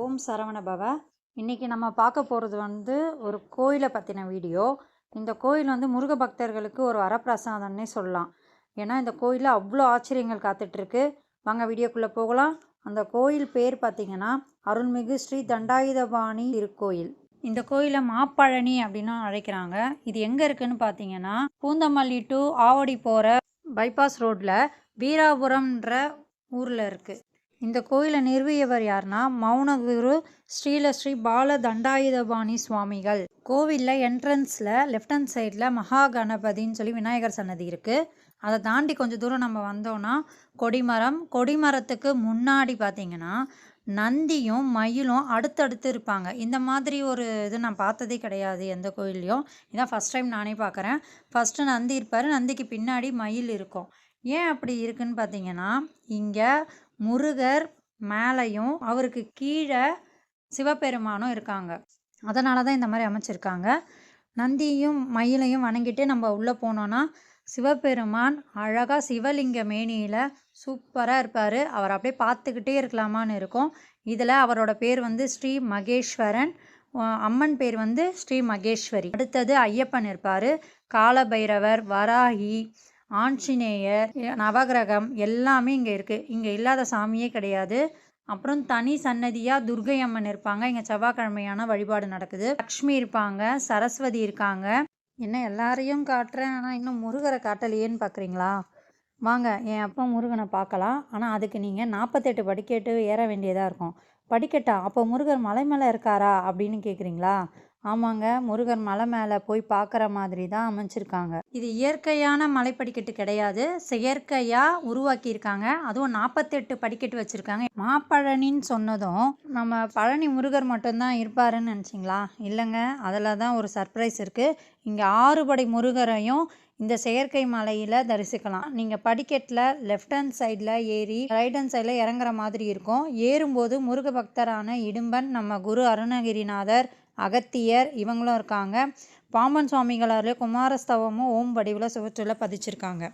ஓம் சரவண பவ. இன்றைக்கி நம்ம பார்க்க போகிறது வந்து ஒரு கோயிலை பற்றின வீடியோ. இந்த கோயில் வந்து முருக பக்தர்களுக்கு ஒரு வரப்பிரசாதம்னே சொல்லலாம். ஏன்னா இந்த கோயிலில் அவ்வளோ ஆச்சரியங்கள் காத்துட்ருக்கு. வாங்க வீடியோக்குள்ளே போகலாம். அந்த கோயில் பேர் பார்த்திங்கன்னா அருள்மிகு ஸ்ரீ தண்டாயுதபாணி திருக்கோயில். இந்த கோயிலை மாப்பழனி அப்படின்னு அழைக்கிறாங்க. இது எங்கே இருக்குன்னு பார்த்தீங்கன்னா பூந்தமல்லி டு ஆவடி போகிற பைபாஸ் ரோட்டில் வீராபுரம்ன்ற ஊரில் இருக்குது இந்த கோயிலை நிறுவியவர் யாருன்னா மௌனகுரு ஸ்ரீலஸ்ரீ பால தண்டாயுதபாணி சுவாமிகள். கோவிலில் என்ட்ரன்ஸில் லெஃப்ட் சைடில் மகா கணபதின்னு சொல்லி விநாயகர் சன்னதி இருக்குது அதை தாண்டி கொஞ்சம் தூரம் நம்ம வந்தோன்னா கொடிமரம். கொடிமரத்துக்கு முன்னாடி பார்த்தீங்கன்னா நந்தியும் மயிலும் அடுத்தடுத்து இருப்பாங்க. இந்த மாதிரி ஒரு இது நான் பார்த்ததே கிடையாது எந்த கோயில்லையும். இதான் ஃபஸ்ட் டைம் நானே பார்க்குறேன் ஃபஸ்ட்டு நந்தி இருப்பார். நந்திக்கு பின்னாடி மயில் இருக்கும். ஏன் அப்படி இருக்குன்னு பார்த்தீங்கன்னா இங்கே முருகர் மேலையும் அவருக்கு கீழே சிவபெருமானும் இருக்காங்க. அதனால தான் இந்த மாதிரி அமைச்சிருக்காங்க. நந்தியும் மயிலையும் வணங்கிட்டு நம்ம உள்ளே போனோன்னா சிவபெருமான் அழகாக சிவலிங்க மேனியில் சூப்பராக இருப்பார். அவர் அப்படியே பார்த்துக்கிட்டே இருக்கலாமான்னு இருக்கும். இதில் அவரோட பேர் வந்து ஸ்ரீ மகேஸ்வரன். அம்மன் பேர் வந்து ஸ்ரீ மகேஸ்வரி. அடுத்தது ஐயப்பன் இருப்பார். காலபைரவர் வராகி ஆஞ்சநேயர் நவகிரகம் எல்லாமே இங்கே இருக்குது இங்கே இல்லாத சாமியே கிடையாது. அப்புறம் தனி சன்னதியாக துர்கை அம்மன் இருப்பாங்க. இங்கே செவ்வாய்க்கிழமையான வழிபாடு நடக்குது. லக்ஷ்மி இருப்பாங்க. சரஸ்வதி இருக்காங்க. என்ன எல்லாரையும் காட்டுறேன். ஆனால் இன்னும் முருகரை காட்டலையேன்னு பார்க்குறீங்களா வாங்க என் அப்பா முருகனை பார்க்கலாம். ஆனால் அதுக்கு நீங்கள் நாற்பத்தெட்டு படிக்கட்டு ஏற வேண்டியதாக இருக்கும். படிக்கட்டா அப்போ முருகர் மலை மேலே இருக்காரா? அப்படின்னு கேட்குறீங்களா ஆமாங்க. முருகர் மலை மேலே போய் பார்க்குற மாதிரி தான் அமைச்சிருக்காங்க இது இயற்கையான மலை படிக்கட்டு கிடையாது. செயற்கையாக உருவாக்கியிருக்காங்க. அதுவும் நாற்பத்தெட்டு படிக்கட்டு வச்சுருக்காங்க. மாப்பழனின்னு சொன்னதும் நம்ம பழனி முருகர் மட்டும்தான் இருப்பாருன்னு நினச்சிங்களா? இல்லைங்க. அதில் தான் ஒரு சர்ப்ரைஸ் இருக்குது இங்கே ஆறுபடை முருகரையும் இந்த செயற்கை மலையில் தரிசிக்கலாம். நீங்கள் படிக்கட்டில் லெஃப்ட் ஹேண்ட் சைடில் ஏறி ரைட் ஹேண்ட் சைடில் இறங்குற மாதிரி இருக்கும். ஏறும்போது முருக பக்தரான இடும்பன் நம்ம குரு அருணகிரிநாதர் அகத்தியர் இவங்களும் இருக்காங்க. பாம்பன் சுவாமிகளாரில் குமாரஸ்தவமும் ஓம் வடிவில் சுவற்றில் பதிச்சிருக்காங்க.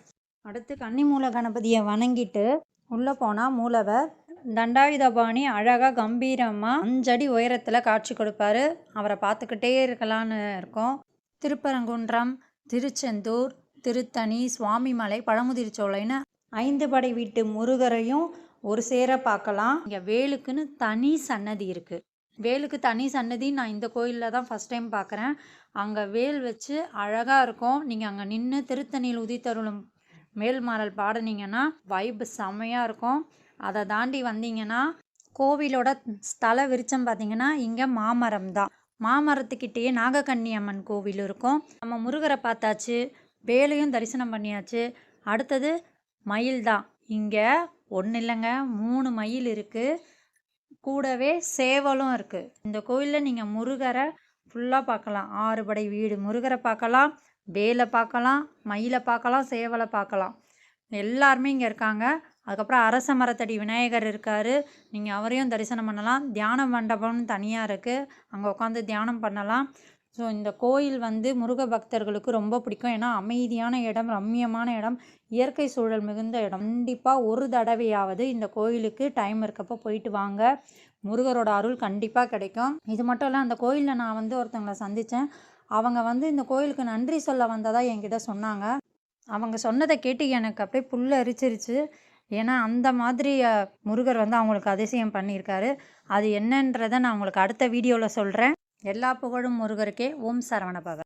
அடுத்து கன்னிமூல கணபதியை வணங்கிட்டு உள்ளே போனால் மூலவர் தண்டாயுதபாணி அழகாக கம்பீரமாக அஞ்சடி உயரத்தில் காட்சி கொடுப்பாரு. அவரை பார்த்துக்கிட்டே இருக்கலான்னு இருக்கோம். திருப்பரங்குன்றம் திருச்செந்தூர் திருத்தணி சுவாமிமலை பழமுதிர்ச்சோலைன்னு ஐந்து படை வீட்டு முருகரையும் ஒரு சேர பார்க்கலாம். இங்கே வேலுக்குன்னு தனி சன்னதி இருக்குது வேலுக்கு தனி சன்னதி நான் இந்த கோயிலில் தான் ஃபஸ்ட் டைம் பார்க்குறேன். அங்கே வேல் வச்சு அழகாக இருக்கும். நீங்கள் அங்கே நின்று திருத்தணியில் உதித்தருளும் மேல்மாறல் பாடினீங்கன்னா வைப் செம்மையாக இருக்கும். அதை தாண்டி வந்தீங்கன்னா கோவிலோட ஸ்தல விருச்சம் பார்த்தீங்கன்னா இங்கே மாமரம் தான். மாமரத்துக்கிட்டேயே நாகக்கண்ணி அம்மன் கோவில் இருக்கும். நம்ம முருகரை பார்த்தாச்சு வேலையும் தரிசனம் பண்ணியாச்சு. அடுத்தது மயில் தான். இங்கே ஒன்றும் இல்லைங்க மூணு மயில் இருக்குது கூடவே சேவலும் இருக்குது இந்த கோயிலில் நீங்கள் முருகரை ஃபுல்லாக பார்க்கலாம். ஆறுபடை வீடு முருகரை பார்க்கலாம் வேலை பார்க்கலாம் மயிலை பார்க்கலாம் சேவலை பார்க்கலாம். எல்லாருமே இங்கே இருக்காங்க. அதுக்கப்புறம் அரச மரத்தடி விநாயகர் இருக்கார். நீங்கள் அவரையும் தரிசனம் பண்ணலாம். தியான மண்டபம்னு தனியாக இருக்குது அங்கே உட்காந்து தியானம் பண்ணலாம். ஸோ இந்த கோயில் வந்து முருக பக்தர்களுக்கு ரொம்ப பிடிக்கும். ஏன்னா அமைதியான இடம் ரம்மியமான இடம் இயற்கை சூழல் மிகுந்த இடம். கண்டிப்பாக ஒரு தடவையாவது இந்த கோயிலுக்கு டைம் இருக்கப்போ போயிட்டு வாங்க. முருகரோட அருள் கண்டிப்பாக கிடைக்கும். இது மட்டும் இல்லை அந்த கோயிலில் நான் வந்து ஒருத்தங்களை சந்தித்தேன் அவங்க வந்து இந்த கோயிலுக்கு நன்றி சொல்ல வந்ததாக என்கிட்ட சொன்னாங்க. அவங்க சொன்னதை கேட்டு எனக்கு அப்படியே புல் அரிச்சிருச்சு. ஏன்னா அந்த மாதிரி முருகர் வந்து அவங்களுக்கு அதிசயம் பண்ணியிருக்காரு. அது என்னன்றதை நான் உங்களுக்கு அடுத்த வீடியோவில் சொல்கிறேன் எல்லா புகழும் முருகருக்கே. ஓம் சரவண பவ.